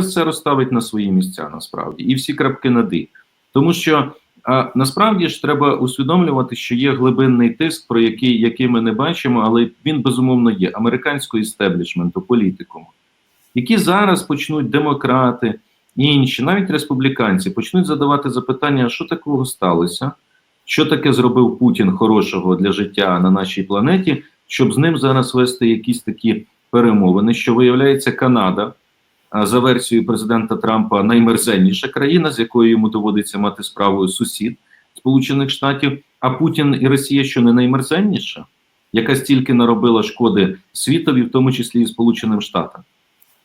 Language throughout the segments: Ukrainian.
це розставить на свої місця насправді і всі крапки над «і». Тому що а, насправді ж треба усвідомлювати, що є глибинний тиск, про який, який ми не бачимо, але він безумовно є американського істеблішменту, політикуму, які зараз почнуть демократи, і інші, навіть республіканці, почнуть задавати запитання, що такого сталося, що таке зробив Путін хорошого для життя на нашій планеті, щоб з ним зараз вести якісь такі перемовини, що виявляється Канада. За версією президента Трампа наймерзенніша країна, з якою йому доводиться мати справу сусід Сполучених Штатів. А Путін і Росія, що не наймерзенніша, яка стільки наробила шкоди світові, в тому числі і Сполученим Штатам.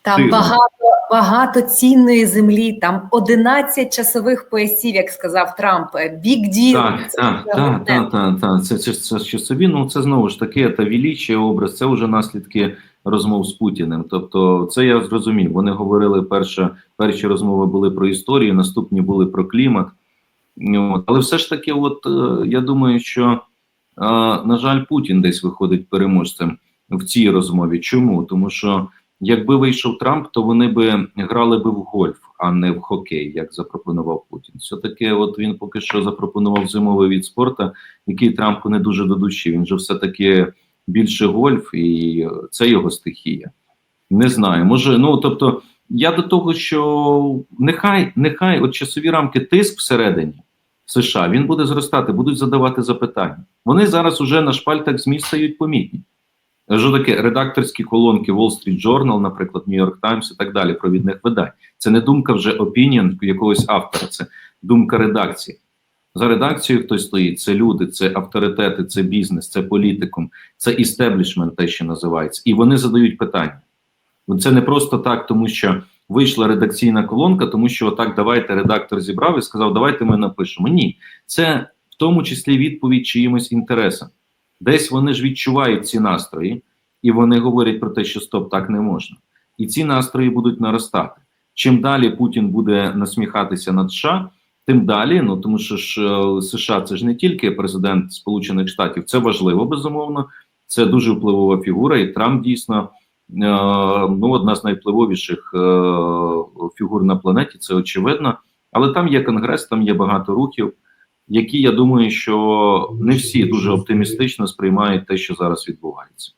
Там Ти- багато, багато цінної землі, там 11 часових поясів, як сказав Трамп. Бік діл. Так, так, так, так, так, так. Це, це, це що собі, ну це знову ж таки та величие образ, це вже наслідки розмов з Путіним. Тобто, це я зрозумів. Вони говорили перше, перші розмови були про історію, наступні були про клімат. От. Але все ж таки, от е, я думаю, що е, на жаль, Путін десь виходить переможцем в цій розмові. Чому? Тому що якби вийшов Трамп, то вони би грали би в гольф, а не в хокей, як запропонував Путін. Все таки, от він поки що запропонував зимовий від спорту, який Трампу не дуже до душі. Він же все таки більше гольф, і це його стихія. Не знаю, може, ну тобто, я до того, що нехай, нехай от часові рамки тиск всередині США він буде зростати, будуть задавати запитання. Вони зараз уже на шпальтах ЗМІ стають помітні. Що таке редакторські колонки Wall Street Journal, наприклад, New York Times і так далі, провідних видань. Це не думка вже опініон якогось автора, це думка редакції. За редакцією хтось стоїть, це люди, це авторитети, це бізнес, це політикум, це істеблішмент, те, що називається. І вони задають питання. Це не просто так, тому що вийшла редакційна колонка, тому що отак давайте редактор зібрав і сказав, давайте ми напишемо. Ні, це в тому числі відповідь чиїмось інтересам. Десь вони ж відчувають ці настрої, і вони говорять про те, що стоп, так не можна. І ці настрої будуть наростати. Чим далі Путін буде насміхатися над США, тим далі, ну тому що ж е, США це ж не тільки президент Сполучених Штатів, це важливо безумовно. Це дуже впливова фігура, і Трамп дійсно е, ну одна з найвпливовіших е, фігур на планеті. Це очевидно. Але там є конгрес, там є багато рухів, які я думаю, що не всі дуже оптимістично сприймають те, що зараз відбувається.